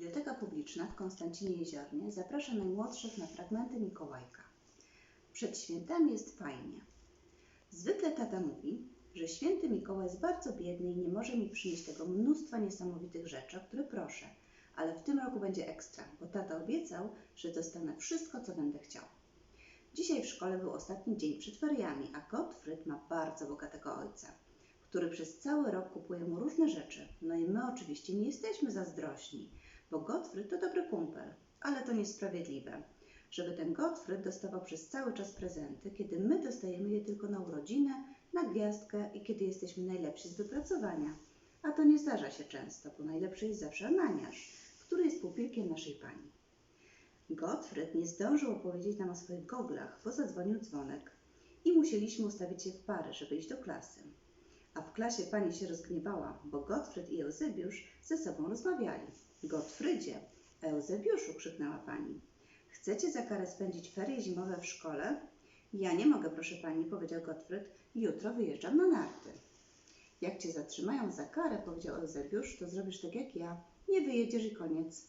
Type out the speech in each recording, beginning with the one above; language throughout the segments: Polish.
Biblioteka Publiczna w Konstancinie Jeziornie zaprasza najmłodszych na fragmenty Mikołajka. Przed świętami jest fajnie. Zwykle tata mówi, że święty Mikołaj jest bardzo biedny i nie może mi przynieść tego mnóstwa niesamowitych rzeczy, o które proszę. Ale w tym roku będzie ekstra, bo tata obiecał, że dostanę wszystko, co będę chciał. Dzisiaj w szkole był ostatni dzień przed feriami, a Gottfried ma bardzo bogatego ojca, który przez cały rok kupuje mu różne rzeczy. No i my oczywiście nie jesteśmy zazdrośni, bo Gottfried to dobry kumpel, ale to niesprawiedliwe, żeby ten Gottfried dostawał przez cały czas prezenty, kiedy my dostajemy je tylko na urodzinę, na gwiazdkę i kiedy jesteśmy najlepsi z wypracowania. A to nie zdarza się często, bo najlepszy jest zawsze Ananiasz, który jest pupilkiem naszej pani. Gottfried nie zdążył opowiedzieć nam o swoich goglach, bo zadzwonił dzwonek i musieliśmy ustawić się w pary, żeby iść do klasy. A w klasie pani się rozgniewała, bo Gottfried i Eusebiusz ze sobą rozmawiali. Gottfrydzie, Eusebiuszu, krzyknęła pani. Chcecie za karę spędzić ferie zimowe w szkole? Ja nie mogę, proszę pani, powiedział Gottfried. Jutro wyjeżdżam na narty. Jak cię zatrzymają za karę, powiedział Eusebiusz, to zrobisz tak jak ja. Nie wyjedziesz i koniec.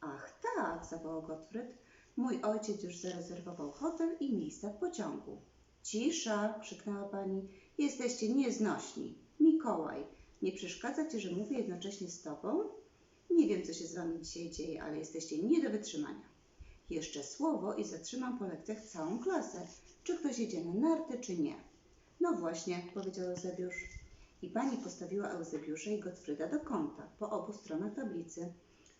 Ach tak, zawołał Gottfried. Mój ojciec już zarezerwował hotel i miejsca w pociągu. Cisza, krzyknęła pani. Jesteście nieznośni. Mikołaj, nie przeszkadza ci, że mówię jednocześnie z tobą? Nie wiem, co się z wami dzisiaj dzieje, ale jesteście nie do wytrzymania. Jeszcze słowo i zatrzymam po lekcjach całą klasę. Czy ktoś idzie na narty, czy nie? No właśnie, powiedział Eusebiusz. I pani postawiła Eusebiusza i Gottfrieda do kąta, po obu stronach tablicy,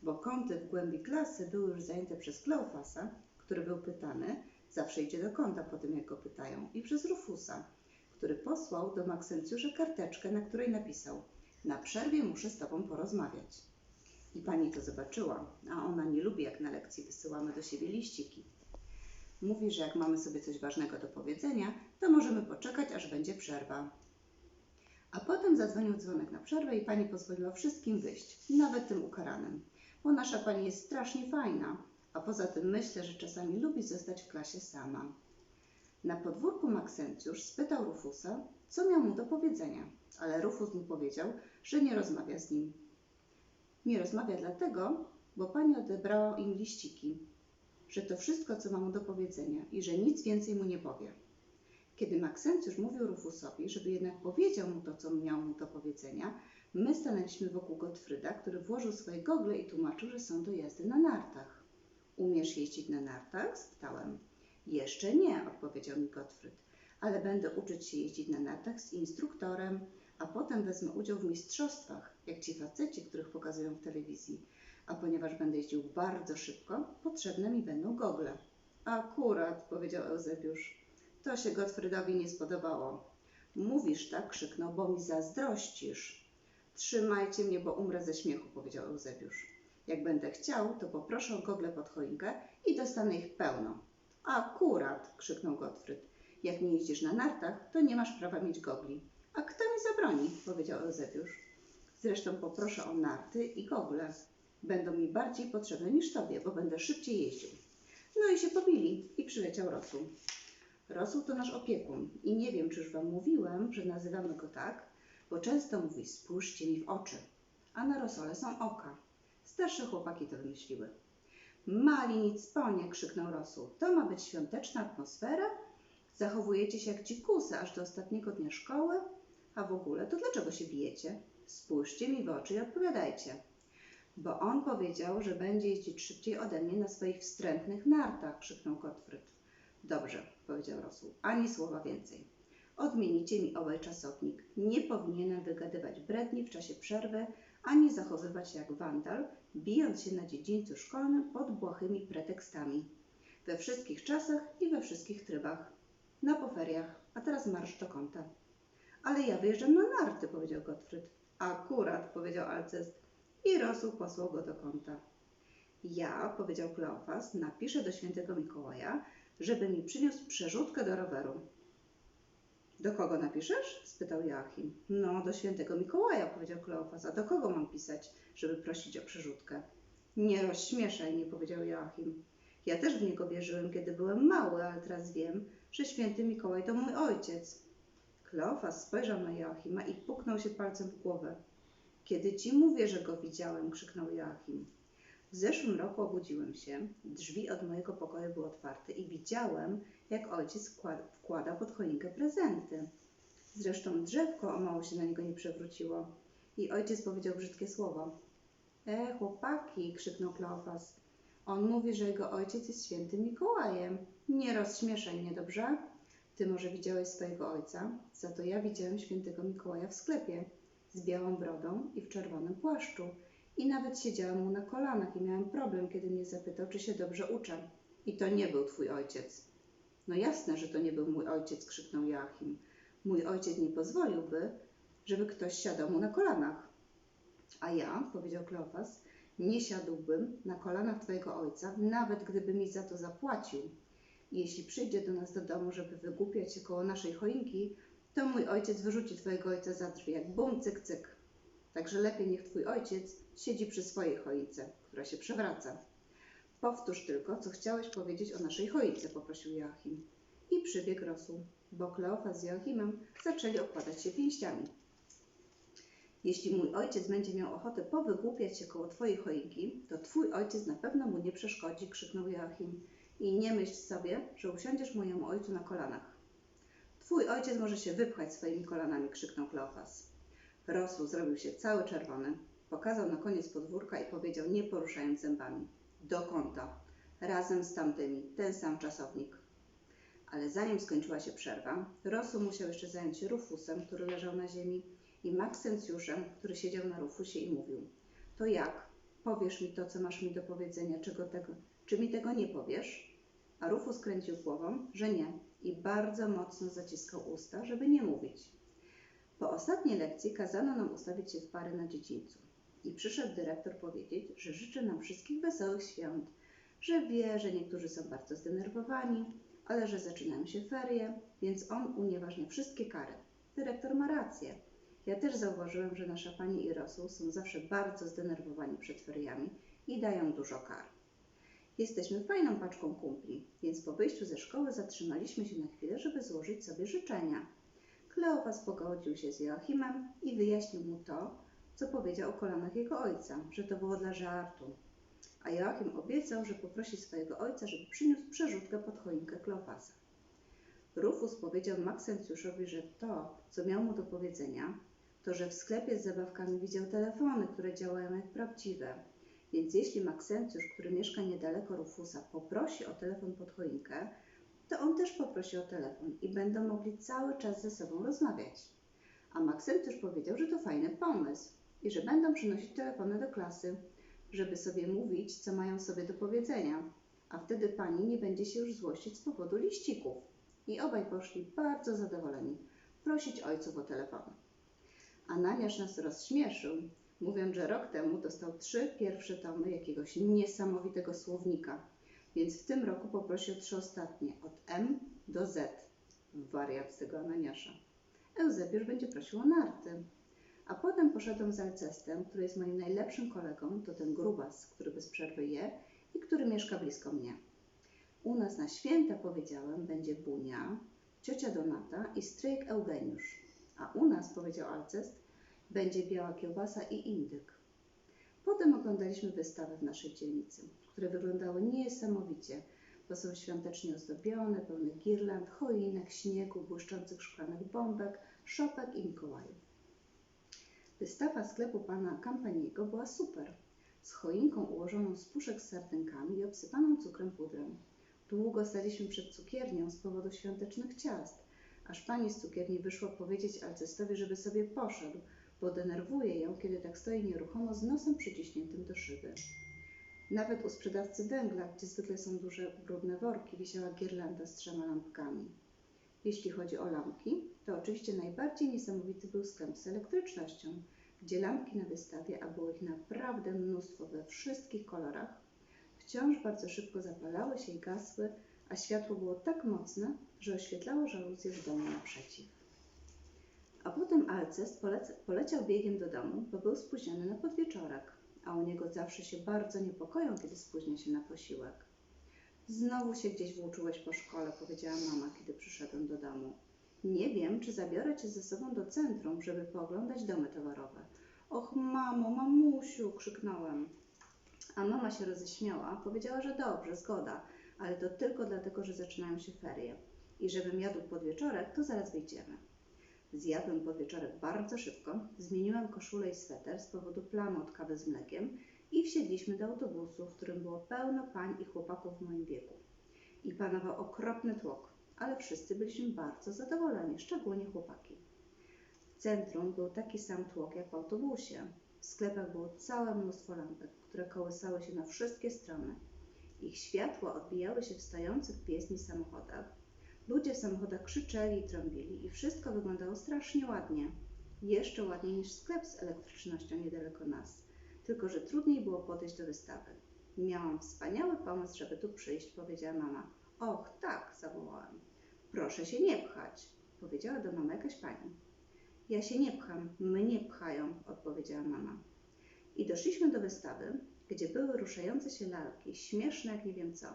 bo kąty w głębi klasy były już zajęte przez Kleofasa, który był pytany, zawsze idzie do kąta po tym, jak go pytają, i przez Rufusa, który posłał do Maksencjusza karteczkę, na której napisał na przerwie muszę z tobą porozmawiać. I pani to zobaczyła, a ona nie lubi, jak na lekcji wysyłamy do siebie liściki. Mówi, że jak mamy sobie coś ważnego do powiedzenia, to możemy poczekać, aż będzie przerwa. A potem zadzwonił dzwonek na przerwę i pani pozwoliła wszystkim wyjść, nawet tym ukaranym, bo nasza pani jest strasznie fajna, a poza tym myślę, że czasami lubi zostać w klasie sama. Na podwórku Maksencjusz spytał Rufusa, co miał mu do powiedzenia, ale Rufus mu powiedział, że nie rozmawia z nim. Nie rozmawia dlatego, bo pani odebrała im liściki, że to wszystko, co ma mu do powiedzenia i że nic więcej mu nie powie. Kiedy Maksencjusz mówił Rufusowi, żeby jednak powiedział mu to, co miał mu do powiedzenia, my stanęliśmy wokół Gottfryda, który włożył swoje gogle i tłumaczył, że są do jazdy na nartach. Umiesz jeździć na nartach? spytałem. Jeszcze nie, odpowiedział mi Gottfried, ale będę uczyć się jeździć na nartach z instruktorem, a potem wezmę udział w mistrzostwach, jak ci faceci, których pokazują w telewizji. A ponieważ będę jeździł bardzo szybko, potrzebne mi będą gogle. Akurat, powiedział Eusebiusz. To się Gottfriedowi nie spodobało. Mówisz tak, krzyknął, bo mi zazdrościsz. Trzymajcie mnie, bo umrę ze śmiechu, powiedział Eusebiusz. Jak będę chciał, to poproszę o gogle pod choinkę i dostanę ich pełno. Akurat, krzyknął Gottfried. Jak nie jeździsz na nartach, to nie masz prawa mieć gogli. A kto mi zabroni? powiedział Eusebiusz. Zresztą poproszę o narty i gogle. Będą mi bardziej potrzebne niż tobie, bo będę szybciej jeździł. No i się pobili i przyleciał Rosół. Rosół to nasz opiekun i nie wiem, czy już wam mówiłem, że nazywamy go tak, bo często mówi spójrzcie mi w oczy, a na rosole są oka. Starsze chłopaki to wymyśliły. Mali nic ponie, krzyknął Rosół. To ma być świąteczna atmosfera? Zachowujecie się jak dzikusy aż do ostatniego dnia szkoły? A w ogóle, to dlaczego się bijecie? Spójrzcie mi w oczy i odpowiadajcie. Bo on powiedział, że będzie jeździć szybciej ode mnie na swoich wstrętnych nartach, krzyknął Gottfried. Dobrze, powiedział Rosół, ani słowa więcej. Odmienicie mi obaj czasownik. Nie powinienem wygadywać bredni w czasie przerwy, ani zachowywać się jak wandal, bijąc się na dziedzińcu szkolnym pod błahymi pretekstami. We wszystkich czasach i we wszystkich trybach. Na poferiach, a teraz marsz do kąta. Ale ja wyjeżdżam na narty, powiedział Gottfried. Akurat, powiedział Alcest i Rosół posłał go do kąta. Ja, powiedział Kleofas, napiszę do świętego Mikołaja, żeby mi przyniósł przerzutkę do roweru. Do kogo napiszesz? spytał Joachim. No, do świętego Mikołaja, powiedział Kleofas. A do kogo mam pisać, żeby prosić o przerzutkę? Nie rozśmieszaj mnie, powiedział Joachim. Ja też w niego wierzyłem, kiedy byłem mały, ale teraz wiem, że święty Mikołaj to mój ojciec. Kleofas spojrzał na Joachima i puknął się palcem w głowę. Kiedy ci mówię, że go widziałem, krzyknął Joachim. W zeszłym roku obudziłem się, drzwi od mojego pokoju były otwarte i widziałem, jak ojciec wkła- wkłada pod choinkę prezenty. Zresztą drzewko o mało się na niego nie przewróciło i ojciec powiedział brzydkie słowo. E, chłopaki, krzyknął Kleofas. On mówi, że jego ojciec jest świętym Mikołajem. Nie rozśmieszaj mnie, dobrze? Ty może widziałeś swojego ojca, za to ja widziałem świętego Mikołaja w sklepie z białą brodą i w czerwonym płaszczu. I nawet siedziałam mu na kolanach i miałem problem, kiedy mnie zapytał, czy się dobrze uczę. I to nie był twój ojciec. No jasne, że to nie był mój ojciec, krzyknął Joachim. Mój ojciec nie pozwoliłby, żeby ktoś siadał mu na kolanach. A ja, powiedział Kleofas, nie siadłbym na kolanach twojego ojca, nawet gdyby mi za to zapłacił. Jeśli przyjdzie do nas do domu, żeby wygłupiać się koło naszej choinki, to mój ojciec wyrzuci twojego ojca za drzwi, jak bum, cyk, cyk. Także lepiej niech twój ojciec siedzi przy swojej choince, która się przewraca. Powtórz tylko, co chciałeś powiedzieć o naszej choince, poprosił Joachim. I przybiegł rosół, bo Kleofas z Joachimem zaczęli okładać się pięściami. Jeśli mój ojciec będzie miał ochotę powygłupiać się koło twojej choinki, to twój ojciec na pewno mu nie przeszkodzi, krzyknął Joachim. I nie myśl sobie, że usiądziesz mojemu ojcu na kolanach. Twój ojciec może się wypchać swoimi kolanami, krzyknął Kleofas. Rosół zrobił się cały czerwony. Pokazał na koniec podwórka i powiedział, nie poruszając zębami. Do kąta. Razem z tamtymi. Ten sam czasownik. Ale zanim skończyła się przerwa, Rosół musiał jeszcze zająć się Rufusem, który leżał na ziemi, i Maksencjuszem, który siedział na Rufusie i mówił. To jak? Powiesz mi to, co masz mi do powiedzenia, czego tego, czy mi tego nie powiesz? A Rufus kręcił głową, że nie i bardzo mocno zaciskał usta, żeby nie mówić. Po ostatniej lekcji kazano nam ustawić się w pary na dziedzińcu. I przyszedł dyrektor powiedzieć, że życzy nam wszystkich wesołych świąt, że wie, że niektórzy są bardzo zdenerwowani, ale że zaczynają się ferie, więc on unieważnia wszystkie kary. Dyrektor ma rację. Ja też zauważyłem, że nasza pani i Rosół są zawsze bardzo zdenerwowani przed feriami i dają dużo kar. Jesteśmy fajną paczką kumpli, więc po wyjściu ze szkoły zatrzymaliśmy się na chwilę, żeby złożyć sobie życzenia. Kleofas pogodził się z Joachimem i wyjaśnił mu to, co powiedział o kolanach jego ojca, że to było dla żartu. A Joachim obiecał, że poprosi swojego ojca, żeby przyniósł przerzutkę pod choinkę Kleofasa. Rufus powiedział Maksencjuszowi, że to, co miał mu do powiedzenia, to, że w sklepie z zabawkami widział telefony, które działają jak prawdziwe. Więc jeśli Maksencjusz, który mieszka niedaleko Rufusa, poprosi o telefon pod choinkę, to on też poprosi o telefon i będą mogli cały czas ze sobą rozmawiać. A Maksencjusz powiedział, że to fajny pomysł i że będą przynosić telefony do klasy, żeby sobie mówić, co mają sobie do powiedzenia, a wtedy pani nie będzie się już złościć z powodu liścików. I obaj poszli bardzo zadowoleni prosić ojców o telefony. Ananiasz nas rozśmieszył, mówiąc, że rok temu dostał trzy pierwsze tomy jakiegoś niesamowitego słownika, więc w tym roku poprosi o trzy ostatnie, od M do Z. Wariat z tego Ananiasza. Eusebiusz będzie prosił o narty. A potem poszedłem z Alcestem, który jest moim najlepszym kolegą, to ten grubas, który bez przerwy je i który mieszka blisko mnie. U nas na święta, powiedziałem, będzie Bunia, ciocia Donata i stryjek Eugeniusz. A u nas, powiedział Alcest, będzie biała kiełbasa i indyk. Potem oglądaliśmy wystawę w naszej dzielnicy, które wyglądały niesamowicie, bo są świątecznie ozdobione, pełne girland, choinek, śniegu, błyszczących szklanych bombek, szopek i Mikołajów. Wystawa sklepu pana Campaniego była super, z choinką ułożoną z puszek z sardynkami i obsypaną cukrem pudrem. Długo staliśmy przed cukiernią z powodu świątecznych ciast, aż pani z cukierni wyszła powiedzieć Alcestowi, żeby sobie poszedł, bo denerwuje ją, kiedy tak stoi nieruchomo z nosem przyciśniętym do szyby. Nawet u sprzedawcy węgla, gdzie zwykle są duże, brudne worki, wisiała girlanda z trzema lampkami. Jeśli chodzi o lampki, to oczywiście najbardziej niesamowity był sklep z elektrycznością, gdzie lampki na wystawie, a było ich naprawdę mnóstwo we wszystkich kolorach, wciąż bardzo szybko zapalały się i gasły, a światło było tak mocne, że oświetlało żaluzję w domu naprzeciw. A potem polece- poleciał biegiem do domu, bo był spóźniony na podwieczorek, a u niego zawsze się bardzo niepokoją, kiedy spóźnia się na posiłek. Znowu się gdzieś włóczyłeś po szkole, powiedziała mama, kiedy przyszedłem do domu. Nie wiem, czy zabiorę cię ze sobą do centrum, żeby pooglądać domy towarowe. Och, mamo, mamusiu, krzyknąłem. A mama się roześmiała, powiedziała, że dobrze, zgoda, ale to tylko dlatego, że zaczynają się ferie. I żebym jadł podwieczorek, to zaraz wyjdziemy. Zjadłem podwieczorek bardzo szybko, zmieniłem koszulę i sweter z powodu plamy od kawy z mlekiem i wsiedliśmy do autobusu, w którym było pełno pań i chłopaków w moim wieku. I panował okropny tłok, ale wszyscy byliśmy bardzo zadowoleni, szczególnie chłopaki. W centrum był taki sam tłok jak w autobusie. W sklepach było całe mnóstwo lampek, które kołysały się na wszystkie strony. Ich światła odbijały się w stojących w pieśni samochodach. Ludzie w samochodach krzyczeli i trąbili i wszystko wyglądało strasznie ładnie. Jeszcze ładniej niż sklep z elektrycznością niedaleko nas. Tylko, że trudniej było podejść do wystawy. Miałam wspaniały pomysł, żeby tu przyjść, powiedziała mama. Och, tak, zawołałam. Proszę się nie pchać, powiedziała do mamy jakaś pani. Ja się nie pcham, mnie pchają, odpowiedziała mama. I doszliśmy do wystawy, gdzie były ruszające się lalki, śmieszne jak nie wiem co,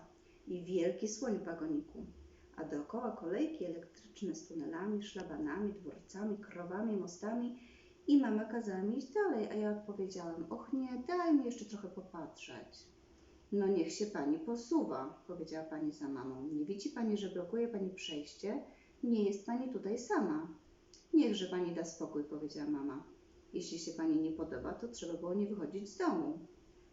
i wielki słoń w wagoniku, a dookoła kolejki elektryczne z tunelami, szlabanami, dworcami, krowami, mostami i mama kazała mi iść dalej, a ja odpowiedziałam, och nie, daj mi jeszcze trochę popatrzeć. No niech się pani posuwa, powiedziała pani za mamą. Nie widzi pani, że blokuje pani przejście? Nie jest pani tutaj sama. Niechże pani da spokój, powiedziała mama. Jeśli się pani nie podoba, to trzeba było nie wychodzić z domu.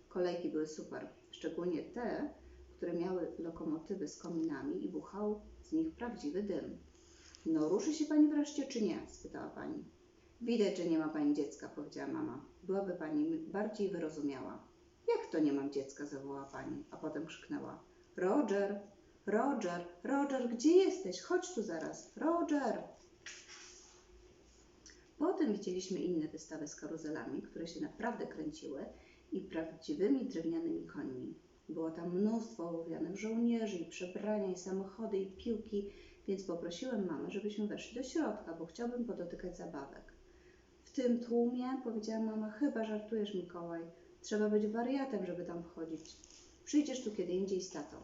Kolejki były super, szczególnie te, które miały lokomotywy z kominami i buchał z nich prawdziwy dym. No ruszy się pani wreszcie, czy nie? spytała pani. Widać, że nie ma pani dziecka, powiedziała mama. Byłaby pani bardziej wyrozumiała. Jak to nie mam dziecka? zawołała pani, a potem krzyknęła. Roger, Roger, Roger, gdzie jesteś? Chodź tu zaraz. Roger! Potem widzieliśmy inne wystawy z karuzelami, które się naprawdę kręciły i prawdziwymi drewnianymi końmi. Było tam mnóstwo ołowianych żołnierzy i przebrania i samochody i piłki, więc poprosiłem mamę, żebyśmy weszli do środka, bo chciałbym podotykać zabawek. Tym tłumie, powiedziała mama, chyba żartujesz Mikołaj. Trzeba być wariatem, żeby tam wchodzić. Przyjdziesz tu kiedy indziej z tatą.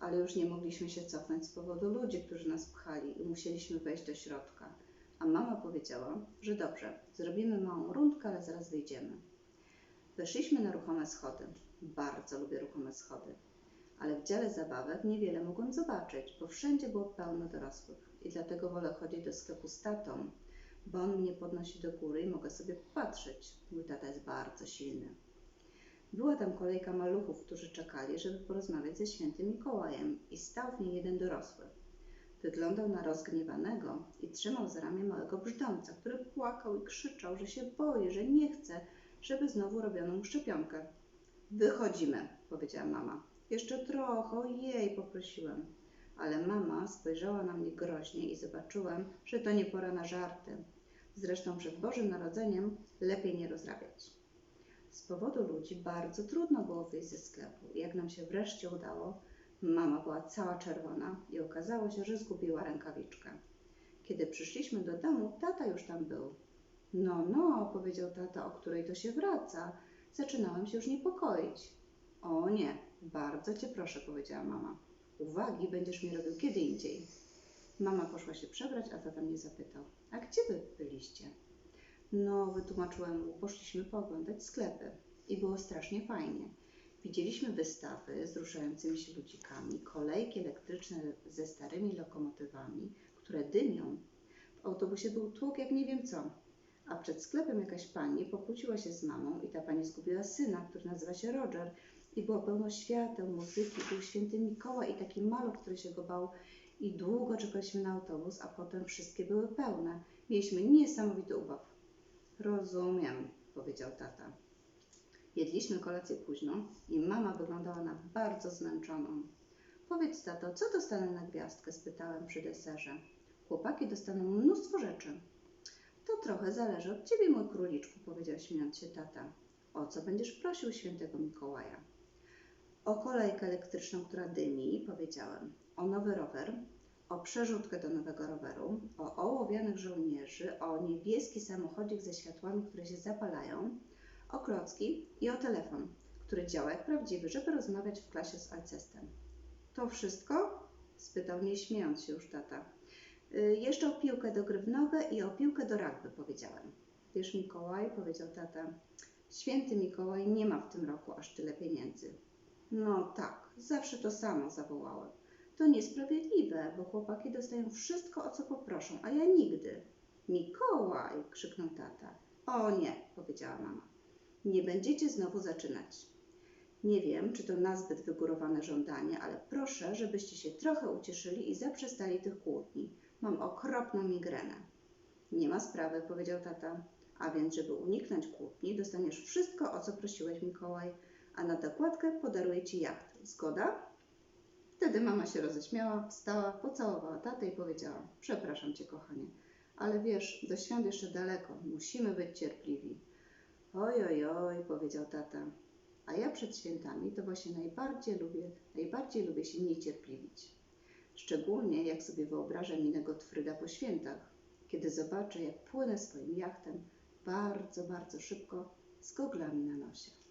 Ale już nie mogliśmy się cofnąć z powodu ludzi, którzy nas pchali i musieliśmy wejść do środka. A mama powiedziała, że dobrze, zrobimy małą rundkę, ale zaraz wyjdziemy. Weszliśmy na ruchome schody. Bardzo lubię ruchome schody. Ale w dziale zabawek niewiele mogłem zobaczyć, bo wszędzie było pełno dorosłych. I dlatego wolę chodzić do sklepu z tatą, bo on mnie podnosi do góry i mogę sobie popatrzeć. Mój tata jest bardzo silny. Była tam kolejka maluchów, którzy czekali, żeby porozmawiać ze świętym Mikołajem i stał w niej jeden dorosły. Wyglądał na rozgniewanego i trzymał za ramię małego brzdąca, który płakał i krzyczał, że się boi, że nie chce, żeby znowu robiono mu szczepionkę. Wychodzimy, powiedziała mama. Jeszcze trochę, ojej, poprosiłem. Ale mama spojrzała na mnie groźnie i zobaczyłem, że to nie pora na żarty. Zresztą przed Bożym Narodzeniem lepiej nie rozrabiać. Z powodu ludzi bardzo trudno było wyjść ze sklepu. Jak nam się wreszcie udało, mama była cała czerwona i okazało się, że zgubiła rękawiczkę. Kiedy przyszliśmy do domu, tata już tam był. No, no, powiedział tata, o której to się wraca. Zaczynałem się już niepokoić. O nie, bardzo cię proszę, powiedziała mama. Uwagi będziesz mi robił kiedy indziej. Mama poszła się przebrać, a tata mnie zapytał: A gdzie wy byliście? No, wytłumaczyłem mu, poszliśmy pooglądać sklepy i było strasznie fajnie. Widzieliśmy wystawy z ruszającymi się ludzikami, kolejki elektryczne ze starymi lokomotywami, które dymią. W autobusie był tłok jak nie wiem co, a przed sklepem jakaś pani pokłóciła się z mamą i ta pani zgubiła syna, który nazywa się Roger i było pełno świateł, muzyki, był święty Mikołaj i taki maluch, który się go bał i długo czekaliśmy na autobus, a potem wszystkie były pełne. Mieliśmy niesamowity ubaw. Rozumiem, powiedział tata. Jedliśmy kolację późno i mama wyglądała na bardzo zmęczoną. Powiedz, tato, co dostanę na gwiazdkę? spytałem przy deserze. Chłopaki dostaną mnóstwo rzeczy. To trochę zależy od ciebie, mój króliczku, powiedział śmiejąc się tata. O co będziesz prosił świętego Mikołaja? O kolejkę elektryczną, która dymi, powiedziałem. O nowy rower, o przerzutkę do nowego roweru, o ołowianych żołnierzy, o niebieski samochodzik ze światłami, które się zapalają, o klocki i o telefon, który działa jak prawdziwy, żeby rozmawiać w klasie z Alcestem. To wszystko? spytał nie śmiejąc się już tata. Y, jeszcze o piłkę do gry w nogę i o piłkę do rugby, powiedziałem. Wiesz, Mikołaj, powiedział tata, Święty Mikołaj nie ma w tym roku aż tyle pieniędzy. No tak, zawsze to samo zawołałem. To niesprawiedliwe, bo chłopaki dostają wszystko, o co poproszą, a ja nigdy. Mikołaj! krzyknął tata. O nie, powiedziała mama. Nie będziecie znowu zaczynać. Nie wiem, czy to nazbyt wygórowane żądanie, ale proszę, żebyście się trochę ucieszyli i zaprzestali tych kłótni. Mam okropną migrenę. Nie ma sprawy, powiedział tata. A więc, żeby uniknąć kłótni, dostaniesz wszystko, o co prosiłeś, Mikołaj, a na dokładkę podaruję ci jacht. Zgoda? Wtedy mama się roześmiała, wstała, pocałowała tatę i powiedziała: Przepraszam cię, kochanie, ale wiesz, do świąt jeszcze daleko, musimy być cierpliwi. Oj, oj, oj, powiedział tata. A ja przed świętami to właśnie najbardziej lubię, najbardziej lubię się niecierpliwić. Szczególnie jak sobie wyobrażę minę Gottfryda po świętach, kiedy zobaczę, jak płynę swoim jachtem bardzo, bardzo szybko z goglami na nosie.